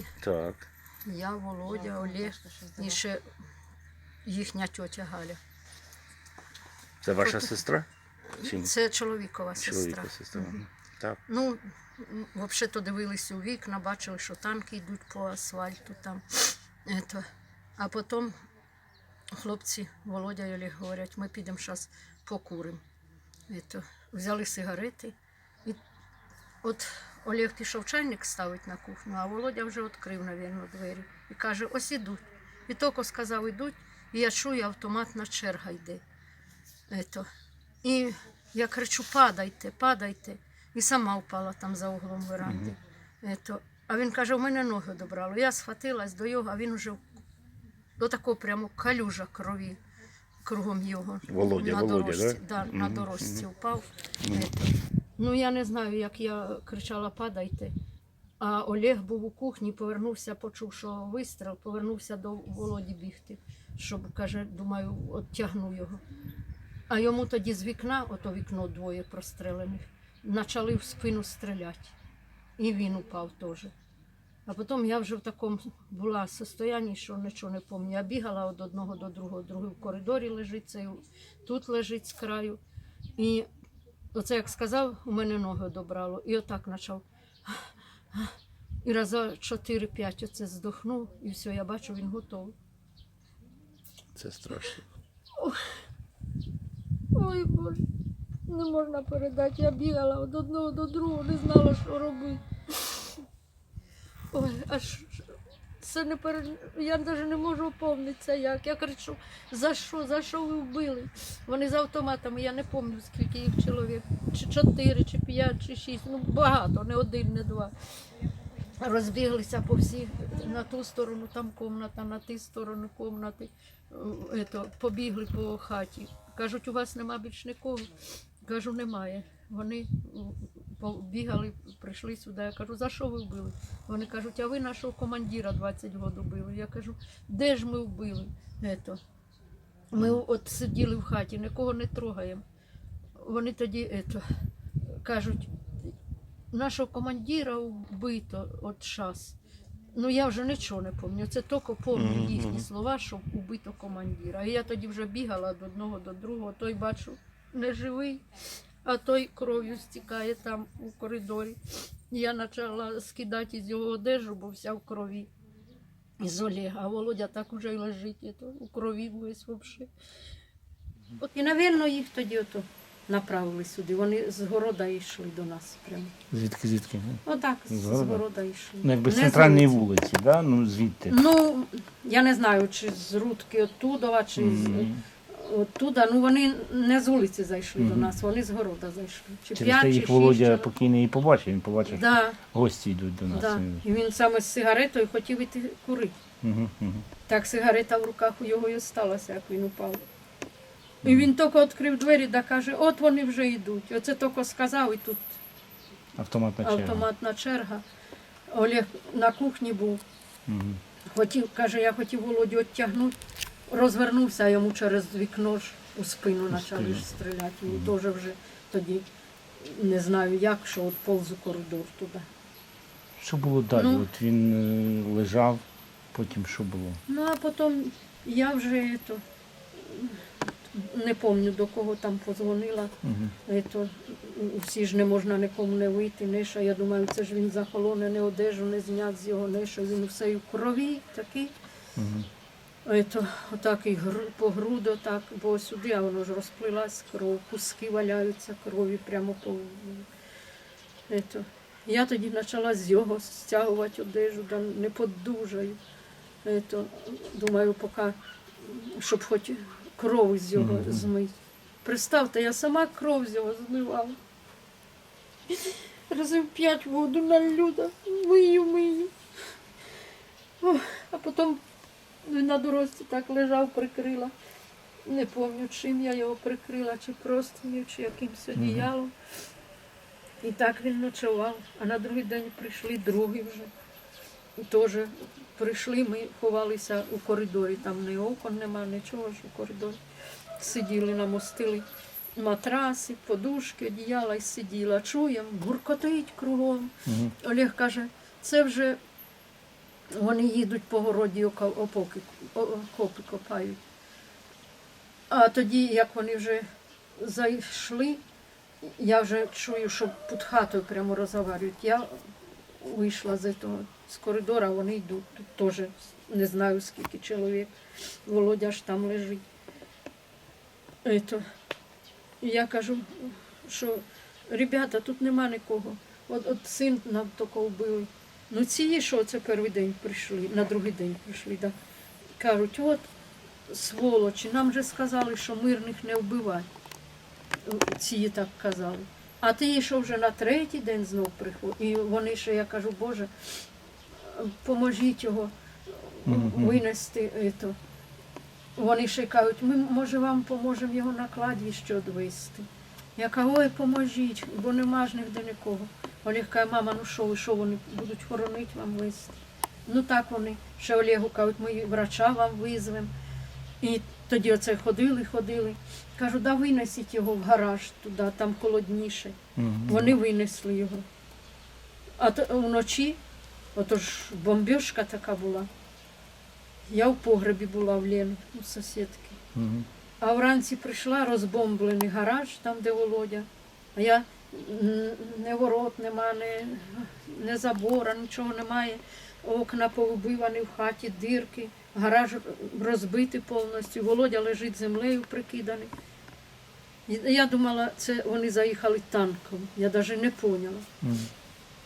веранді. Так. Я, Володя, Олег і ще їхня тьотя Галя. Це ваша Фото. сестра? Чи ні? Це чоловікова сестра. чоловіка сестра? Так. Ну, взагалі то дивились у вікна, бачили, що танки йдуть по асфальту там. Ето. А потім хлопці Володя і Олег говорять, ми підемо зараз покуримо. Ето. Взяли сигарети. От Олег пішов чайник ставить на кухню, а Володя вже відкрив, мабуть, двері. І каже, ось ідуть. І тільки сказав, ідуть, і я чую, автоматна черга йде. Ето. І я кричу: падайте, падайте. І сама впала там за углом веранди. Ето. А він каже, у мене ноги добрало. Я схватилась до його, а він вже до такого прямо калюжа крові кругом його. Володя, на Володя, дорожці, да? да, на Мгм, дорожці мгм. впав. Ето. Ну я не знаю, як я кричала, падайте. А Олег був у кухні, повернувся, почув, що вистріл, повернувся до Володі бігти, щоб, каже, думаю, оттягну його. А йому тоді з вікна, ото вікно двоє прострелених, почали в спину стріляти. І він упав теж. А потім я вже в такому була состоянні, що нічого не пам'ятаю. Я бігала від одного до другого, другий в коридорі лежить, цей тут лежить з краю. І оце як сказав, у мене ноги добрало. І отак почав. І раза 4-5 оце здохнув, і все, я бачу, він готовий. Це страшно. Ой Боже, не можна передати. Я бігала від одного до другого, не знала, що робити. Ой, аж це не перед... Я навіть не можу опомнитися як. Я кричу, за що, за що ви вбили? Вони з автоматами, я не пам'ятаю, скільки їх чоловік, чи чотири, чи п'ять, чи шість, ну багато, не один, не два. Розбіглися по всіх на ту сторону, там комната, на ту сторону комнати. Е, Ето, побігли по хаті. Кажуть, у вас нема більш нікого. Кажу, немає. Вони м, побігали, прийшли сюди. Я кажу, за що ви вбили? Вони кажуть, а ви нашого командира 20 років вбили. Я кажу, де ж ми вбили? Ето. Ми от сиділи в хаті, нікого не трогаємо. Вони тоді ето, кажуть, нашого командира вбито от час. Ну я вже нічого не пам'ятаю. Це тільки пам'ятаю їхні слова, що вбито командира. І я тоді вже бігала до одного до другого, той бачу не живий, а той кров'ю стікає там у коридорі. Я почала скидати з його одежу, бо вся в крові. Із Олега, а Володя так уже й лежить, то, у крові весь взагалі. От і, напевно, їх тоді ото направили сюди. Вони з города йшли до нас прямо. Звідки, звідки? Отак, з, З з города? города йшли. Ну, якби з Не центральної вулиці. вулиці, да? ну звідти. Ну, я не знаю, чи з Рудки оттуда, чи Мгм. Оттуда. Ну, вони не з вулиці зайшли до нас, вони з города зайшли. Чи Через п'ять, те чи їх шість Володя чоловік. покійний і побачив, він побачив, що Да, гості йдуть до нас. да. І він саме з сигаретою хотів іти курити. Угу, угу. Так сигарета в руках у його і осталася, як він упав. І він тільки відкрив двері та каже, от вони вже йдуть. Оце тільки сказав, і тут Автоматна черга. автоматна черга. Олег на кухні був. Угу. Хотів, каже, я хотів Володю відтягнути. Розвернувся а йому через вікно ж у спину почали ж стріляти. Він теж вже тоді не знаю як, що от повз у коридор туди. Що було далі? Ну. От він е, лежав, потім що було? Ну а потім я вже ето, не пам'ятаю до кого там позвонила. Угу. Ето, всі ж не можна нікому не вийти, не що. Я думаю, це ж він захолоне, не одежу, не знят з його, не що він все в крові такий. Угу. Ето, отак і по груду, так, бо сюди, а воно ж розплилась кров, куски валяються крові прямо по. Ето. Я тоді почала з його стягувати одежу, да не подужаю. Ето, думаю, поки, щоб хоч кров з його змити. Представте, я сама кров з його змивала. Разів п'ять воду налью, да, мию, мию. А потім на дорозі так лежав, прикрила. Не пам'ятаю, чим я його прикрила, чи простиню, чи якимось Мгм. одіялом. І так він ночував. А на другий день прийшли другі вже. І теж прийшли, ми ховалися у коридорі, там ні окон нема, нічого ж у коридорі. Сиділи, намостили матраси, подушки, одіяла і сиділа. Чуємо, гуркотить кругом. Олег каже, це вже Вони їдуть по городі, ока- опоки, о- окопи копають. А тоді, як вони вже зайшли, я вже чую, що під хатою прямо розговорюють. Я вийшла з того з коридора, вони йдуть. Тут теж не знаю скільки чоловік. Володя ж там лежить. Ето. Я кажу, що ребята, тут нема нікого. От, от син нам тільки вбили. Ну ці, що це перший день прийшли, на другий день прийшли. Да. Кажуть, от сволочі, нам же сказали, що мирних не вбивати. Ці так казали. А ти що вже на третій день знов приходить. І вони ще, я кажу, Боже, поможіть його винести. Ето. Вони ще кажуть, ми може вам поможемо його на кладбище відвести. Я кажу, ой, поможіть, бо нема ж ніде нікого. Олег каже, мама, ну що ви, що вони будуть хоронити вам вести? Ну так вони. Ще Олегу кажуть, ми врача вам визвемо. І тоді оце ходили, ходили. Кажу, да винесіть його в гараж туди, там холодніше. Мгм. Вони винесли його. А то вночі, отож бомбіжка така була. Я в погребі була в Лені, у сусідки. Мгм. А вранці прийшла розбомблений гараж, там, де Володя. А я не ворот нема, не, не забора, нічого немає. Окна повибивані в хаті, дирки, гараж розбитий повністю. Володя лежить землею прикиданий. Я думала, це вони заїхали танком. Я навіть не поняла.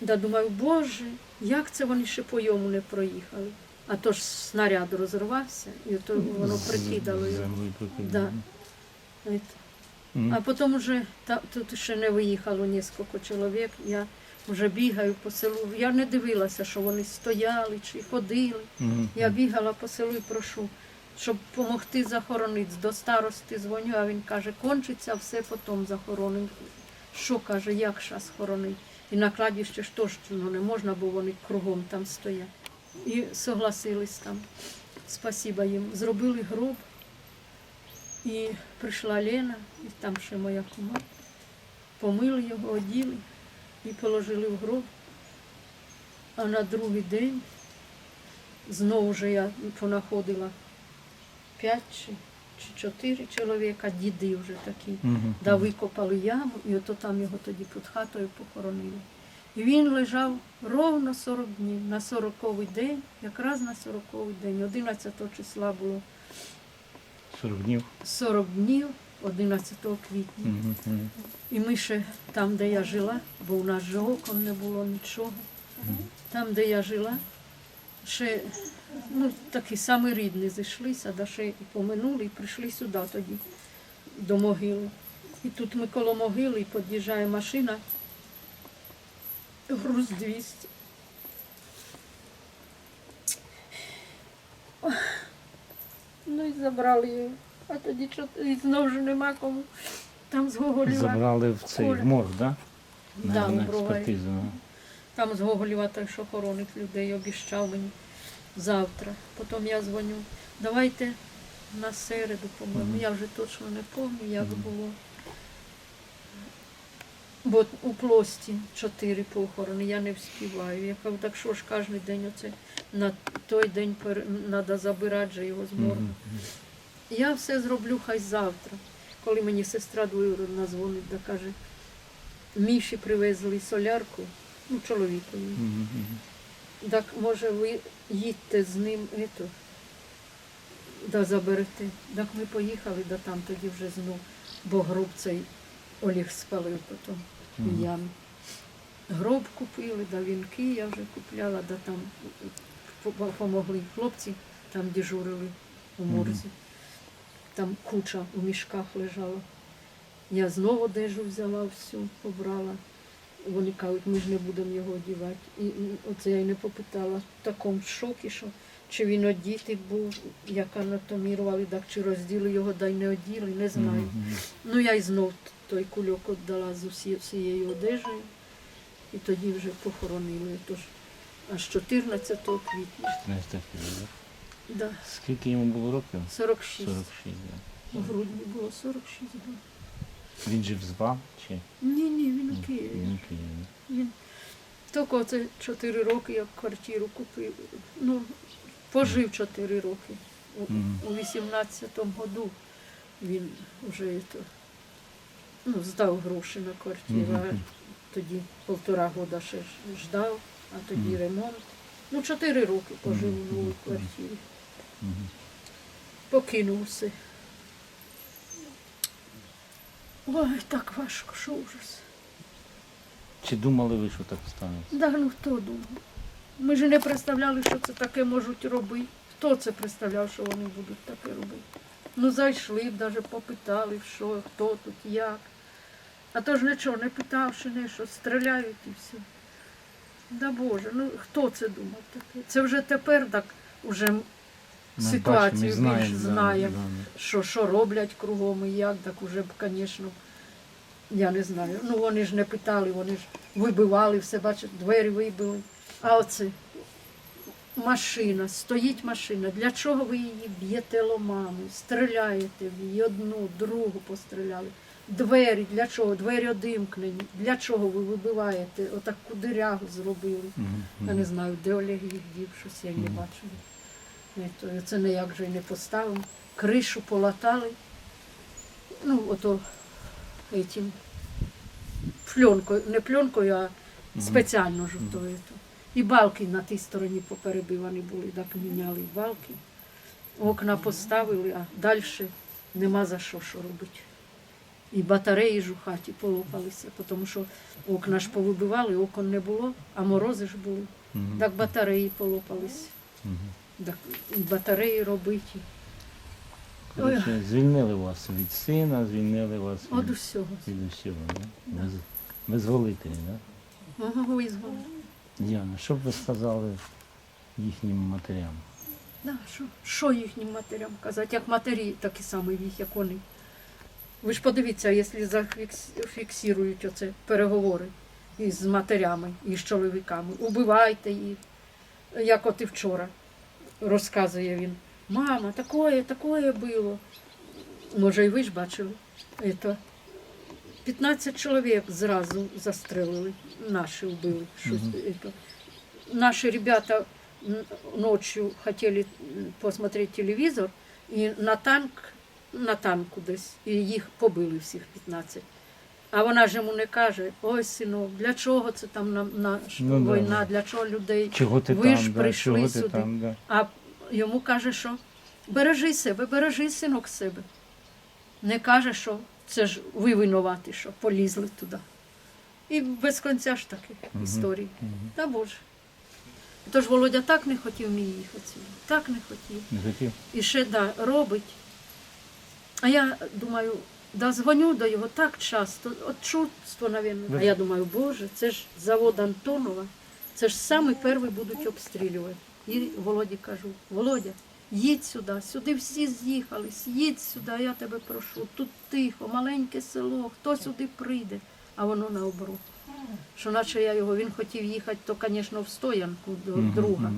Да думаю, боже, як це вони ще по йому не проїхали? А то ж снаряд розірвався, і то воно прикидало його. Да. А потім вже та, тут ще не виїхало кілька чоловік. Я вже бігаю по селу. Я не дивилася, що вони стояли чи ходили. Я бігала по селу і прошу, щоб допомогти захоронити. До старости дзвоню, а він каже, кончиться, все потім захоронимо. Що каже, як зараз хоронить? І на кладбище ж теж ну, не можна, бо вони кругом там стоять. І согласились там. Спасіба їм. Зробили гроб. І прийшла Лена, і там ще моя кума. Помили його, оділи і положили в гроб. А на другий день знову ж я понаходила п'ять чи, чи чотири чоловіка, діди вже такі. Мгм. Да викопали яму, і ото там його тоді під хатою похоронили. І він лежав ровно 40 днів, на 40-й день, якраз на 40-й день, 11 числа було 40 днів. 40 днів, 11 квітня. Мгм. І ми ще там, де я жила, бо у нас же окон не було нічого. Там, де я жила, ще ну, такі самі рідні зійшлися, да ще і поминули, і прийшли сюди тоді, до могили. І тут ми коло могили, і під'їжджає машина, груз 200. Ну і забрали її. А тоді і знову ж нема кому. Там з Гоголєва. Забрали в цей в морг, да? Да, на, Броварі. експертизу. Там з Гоголєва той, що хоронить людей, обіщав мені завтра. Потім я дзвоню, давайте на середу, по-моєму. Мгм. Я вже точно не пам'ятаю, як Мгм. було. Бо у плості чотири похорони, я не вспіваю. Я кажу, так що ж кожен день оце на той день треба забирати же його з морга. Мгм. Я все зроблю хай завтра. Коли мені сестра двоюродна дзвонить, да каже, Міші привезли солярку, ну, чоловікові. Так може ви їдьте з ним ето, да заберете. Так ми поїхали, да там тоді вже знов, бо гроб цей Олег спалив потім В ямі. Гроб купили, да вінки я вже купляла, да там по- помогли хлопці, там дежурили у морзі. Там куча у мішках лежала. Я знову одежу взяла всю, побрала. Вони кажуть, ми ж не будемо його одягати. І оце я й не попитала. В такому шокі, що чи він одітий був, як анатомірували, так чи розділи його, да й не оділи, не знаю. Мгм. Ну я й знов той кульок віддала з усі, всією одежею. І тоді вже похоронили. Тож аж 14 квітня. 14 квітня, да? Скільки йому було років? 46. 46, да. У грудні було 46 років. Він жив з вам чи? Ні, ні, він у Києві. Він у Києві. Він Тільки це 4 роки я квартиру купив. Ну, пожив 4 роки. У, Мгм. у 18-му году він вже это, ну, здав гроші на квартиру, а тоді півтора года ще ждав, а тоді ремонт. Ну, 4 роки пожив у новій квартирі. Мгм. Покинув все. Ой, так важко, що ужас. Чи думали ви, що так станеться? Да, ну хто думав? Ми ж не представляли, що це таке можуть робити. Хто це представляв, що вони будуть таке робити? Ну, зайшли б, навіть попитали, що, хто тут, як. А то ж нічого, не питавши, не що, стріляють і все. Да Боже, ну хто це думав таке? Це вже тепер так уже Ми ситуацію більш знаємо. да, да. що, що роблять кругом і як, так уже б, звісно, я не знаю. Ну вони ж не питали, вони ж вибивали все, бачите, двері вибили. А оце машина, стоїть машина. Для чого ви її б'єте ломами, стріляєте в її одну, другу постріляли. Двері, для чого? Двері одимкнені. Для чого ви вибиваєте? Отак кудирягу зробили. Мгм. Я не знаю, де Олег їх дів, щось я не бачила. То Це ніяк же й не поставимо. Кришу полатали. Ну, ото этим пленкою, не пленкою, а спеціально жовтою. І балки на тій стороні поперебивані були, так міняли і балки. Окна поставили, а далі нема за що що робити. І батареї ж у хаті полопалися, тому що окна ж повибивали, окон не було, а морози ж були. Так батареї полопались. Мгм. Так і батареї робиті. Коротше, звільнили вас від сина, звільнили вас От від, усього. від усього, да? Виз, визволителі, да? Ага, визвали. Діана, що б ви сказали їхнім матерям? Да, що, що їхнім матерям казати? Як матері такі самі їх, як вони. Ви ж подивіться, якщо зафіксують оце переговори із матерями і з чоловіками, убивайте їх, як от і вчора розказує він. Мама, такое, такое було. Може, і ви ж бачили. Это 15 чоловік зразу застрелили, наші вбили. Щось, это. Наші ребята н- ночью хотели м, посмотреть телевизор, і на танк, на танку десь, і їх побили всіх 15. А вона ж йому не каже, ой, синок, для чого це там на, на Ну, да. війна, для чого людей. Чого ти Ви там? ж да? прийшли Чого ти сюди. там? Да? А йому каже, що бережи себе, бережи синок себе. Не каже, що це ж ви винуваті, що полізли туди. І без кінця ж таких Мгм. історій. Мгм. Та Боже. Тож Володя так не хотів мій їхати так не хотів. Не хотів? І ще да, робить. А я думаю, да, дзвоню до його так часто, от чувство, мабуть. Ви- А я думаю, Боже, це ж завод Антонова, це ж саме перший будуть обстрілювати. І Володі кажу, Володя, їдь сюди, сюди всі з'їхались, їдь сюди, я тебе прошу. Тут тихо, маленьке село, хто сюди прийде, а воно наоборот. Що наче я його, він хотів їхати, то, звісно, в стоянку до друга.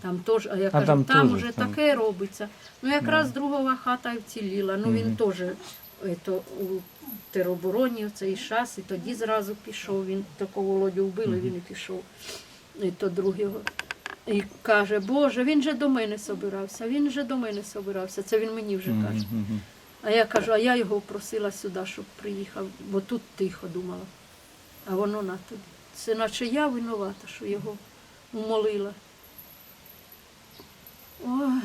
Там теж, а я кажу, там там, уже там. таке робиться. Ну якраз другова хата і вціліла. Ну він теж у теробороні цей час, і тоді зразу пішов. Він такого Володю вбили, він і пішов. І то другого. І каже, Боже, він же до мене собирався, він же до мене собирався. Це він мені вже каже. А я кажу, а я його просила сюди, щоб приїхав, бо тут тихо думала. А воно на тобі. Це наче я винувата, що його умолила. Ой.